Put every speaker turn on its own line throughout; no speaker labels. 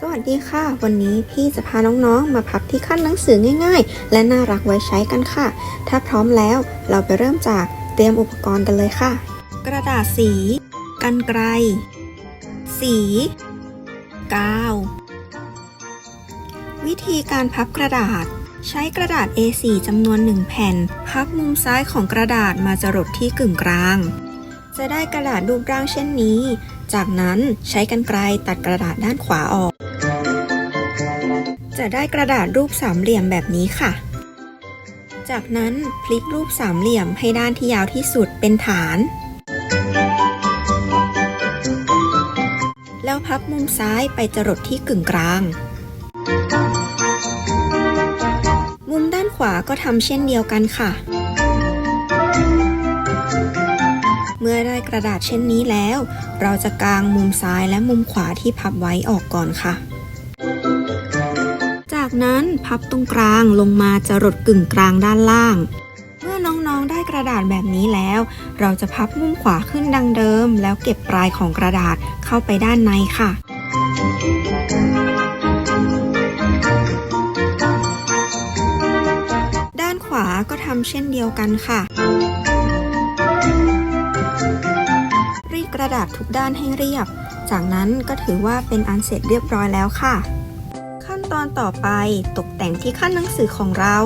สวัสดีค่ะ วันนี้พี่จะพาน้องๆ มาพับที่ขั้นหนังสือง่าย ๆ และน่ารักไว้ใช้กันค่ะ ถ้าพร้อมแล้วเราไปเริ่มจากเตรียมอุปกรณ์กันเลยค่ะ กระดาษสี กันไกลสี กาว วิธีการพับกระดาษใช้กระดาษ A4 จำนวน 1 แผ่น พับมุมซ้ายของกระดาษมาจรดที่กึ่งกลาง จะได้กระดาษรูปร่างเช่นนี้ จากนั้นใช้กรรไกรตัดกระดาษด้านขวาออก จะได้กระดาษรูปสามเหลี่ยมแบบนี้ค่ะ จากนั้นพลิกรูปสามเหลี่ยมให้ด้านที่ยาวที่สุดเป็นฐาน แล้วพับมุมซ้ายไปจรดที่กึ่งกลาง มุมด้านขวาก็ทำเช่นเดียวกันค่ะ เมื่อได้กระดาษเช่นนี้แล้ว เราจะกางมุมซ้ายและมุมขวาที่พับไว้ออกก่อนค่ะ จากนั้นพับตรงกลางลงมาจะรดกึ่งกลางด้านล่าง เมื่อน้องๆได้กระดาษแบบนี้แล้ว เราจะพับมุมขวาขึ้นดังเดิม แล้วเก็บปลายของกระดาษเข้าไปด้านในค่ะด้านขวาก็ทำเช่นเดียวกันค่ะ กระดาษทุกด้านให้เรียบ จากนั้นก็ถือว่าเป็นอันเสร็จเรียบร้อยแล้วค่ะ ขั้นตอนต่อไปตกแต่งที่ขั้นหนังสือของเรา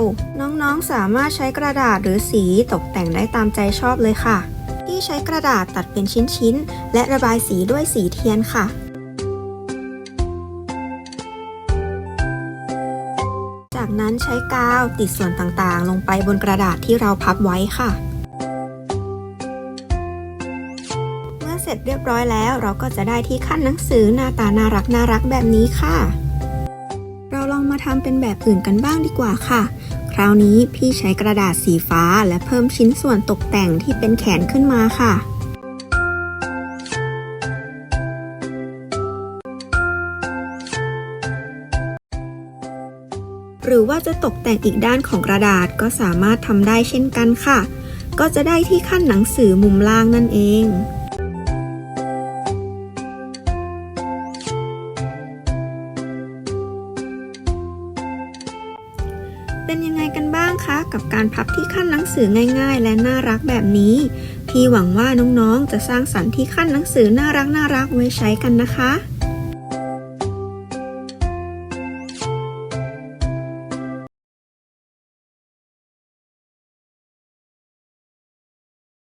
น้องๆสามารถใช้กระดาษหรือสีตกแต่งได้ตามใจชอบเลยค่ะ ที่ใช้กระดาษตัดเป็นชิ้นๆ และระบายสีด้วยสีเทียนค่ะจากนั้นใช้กาวติดส่วนต่างๆ ลงไปบนกระดาษที่เราพับไว้ค่ะ สร็จเรียบร้อยแล้ว เราก็จะได้ที่ขั้นหนังสือหน้าตาน่ารักน่ารักแบบนี้ค่ะ เราลองมาทำเป็นแบบอื่นกันบ้างดีกว่าค่ะ คราวนี้พี่ใช้กระดาษสีฟ้าและเพิ่มชิ้นส่วนตกแต่งที่เป็นแขนขึ้นมาค่ะหรือว่าจะตกแต่งอีกด้านของกระดาษก็สามารถทำได้เช่นกันค่ะ ก็จะได้ที่ขั้นหนังสือมุมล่างนั่นเอง เป็นยังไงกันบ้างคะ กับการพับที่ขั้นหนังสือง่าย ๆ และน่ารักแบบนี้ พี่หวังว่าน้องๆจะสร้างสรรค์ที่ขั้นหนังสือน่ารักน่ารักไว้ใช้กันนะคะ